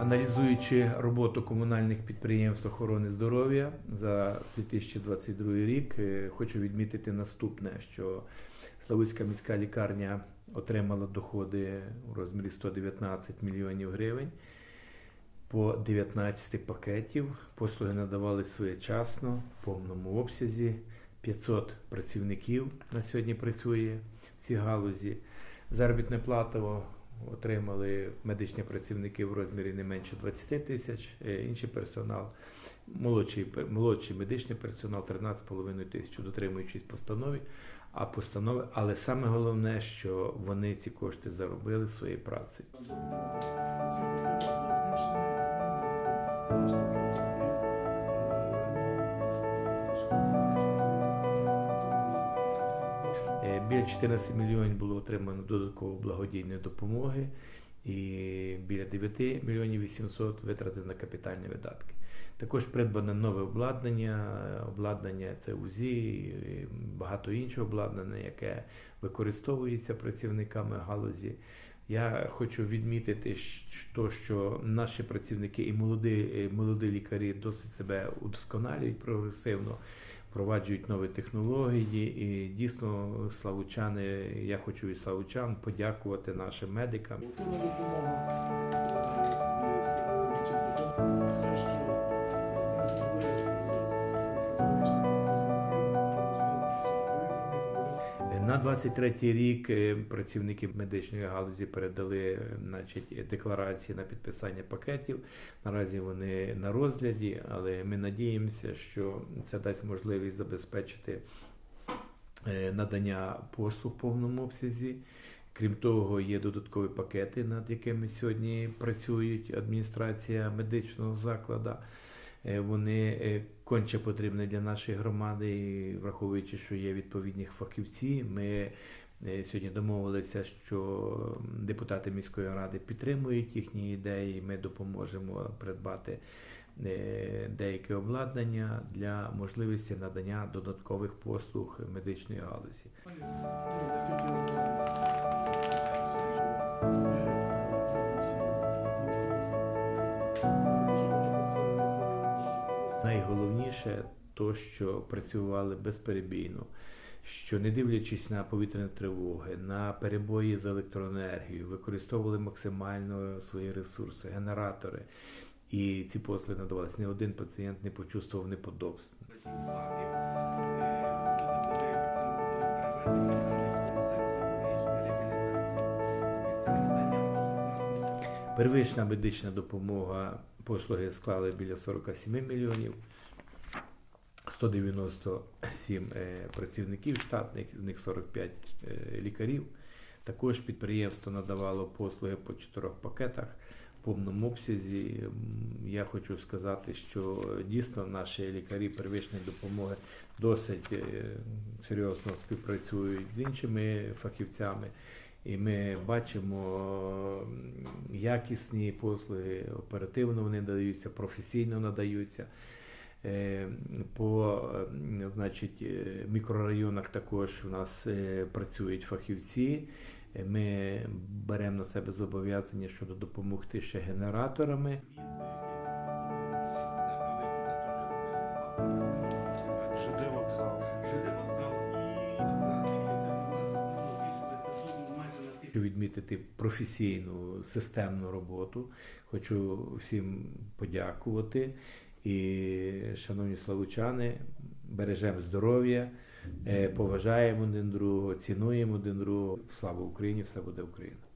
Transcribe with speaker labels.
Speaker 1: Аналізуючи роботу комунальних підприємств охорони здоров'я за 2022 рік, е, хочу відмітити наступне: що Славутська міська лікарня отримала доходи у розмірі 119 мільйонів гривень по 19 пакетів. Послуги надавали своєчасно, в повному обсязі. 500 працівників на сьогодні працює в цій галузі. Заробітне плата отримали медичні працівники в розмірі не менше 20 тисяч, е, інший персонал, молодший, молодший медичний персонал 13,5 тисяч, дотримуючись постанови. А постанови, але саме головне, що вони ці кошти заробили своєю працею. Е, Біля 14 мільйонів було отримано додатково благодійної допомоги і біля 9 мільйонів 800 витратили на капітальні видатки. Також придбане нове обладнання, е, обладнання це УЗІ, і багато іншого обладнання, яке використовується працівниками галузі. Я хочу відмітити, то, що наші працівники і молоді, і молоді лікарі досить себе удосконалюють прогресивно, впроваджують нові технології. І дійсно, славучани, я хочу від славучан подякувати нашим медикам. На 23 рік е, працівники медичної галузі передали е, значить, декларації на підписання пакетів. Наразі вони на розгляді, але ми надіємося, що це дасть можливість забезпечити е, надання послуг в повному обсязі. Крім того, є додаткові пакети, над якими сьогодні працюють адміністрація медичного закладу. Е, Вони е, конче потрібні для нашої громади, і враховуючи, що є відповідні фахівці, ми е, сьогодні домовилися, що депутати міської ради підтримують їхні ідеї. Ми допоможемо придбати деяке обладнання для можливості надання додаткових послуг медичної галузі. Найголовніше то, що працювали безперебійно, що не дивлячись на повітряні тривоги, на перебої з електроенергією, використовували максимально свої ресурси, генератори. І ці послуги надавалися. Ні один пацієнт не почувствував неподобств. Первична медична допомога послуги склали біля 47 мільйонів. 197 е, працівників штатних, з них 45 е, лікарів. Також підприємство надавало послуги по чотирьох пакетах в повному обсязі. Я хочу сказати, що дійсно наші лікарі первичної допомоги досить е, серйозно співпрацюють з іншими фахівцями. І ми бачимо якісні послуги, оперативно вони надаються, професійно надаються. Е, По значить, е, мікрорайонах також у нас е, працюють фахівці. Ми беремо на себе зобов'язання щодо допомогти ще генераторами. Хочу відмітити професійну системну роботу. Хочу всім подякувати. І, шановні славучани, бережемо здоров'я, е, поважаємо один другого, цінуємо один другого. Слава Україні! Все буде Україна!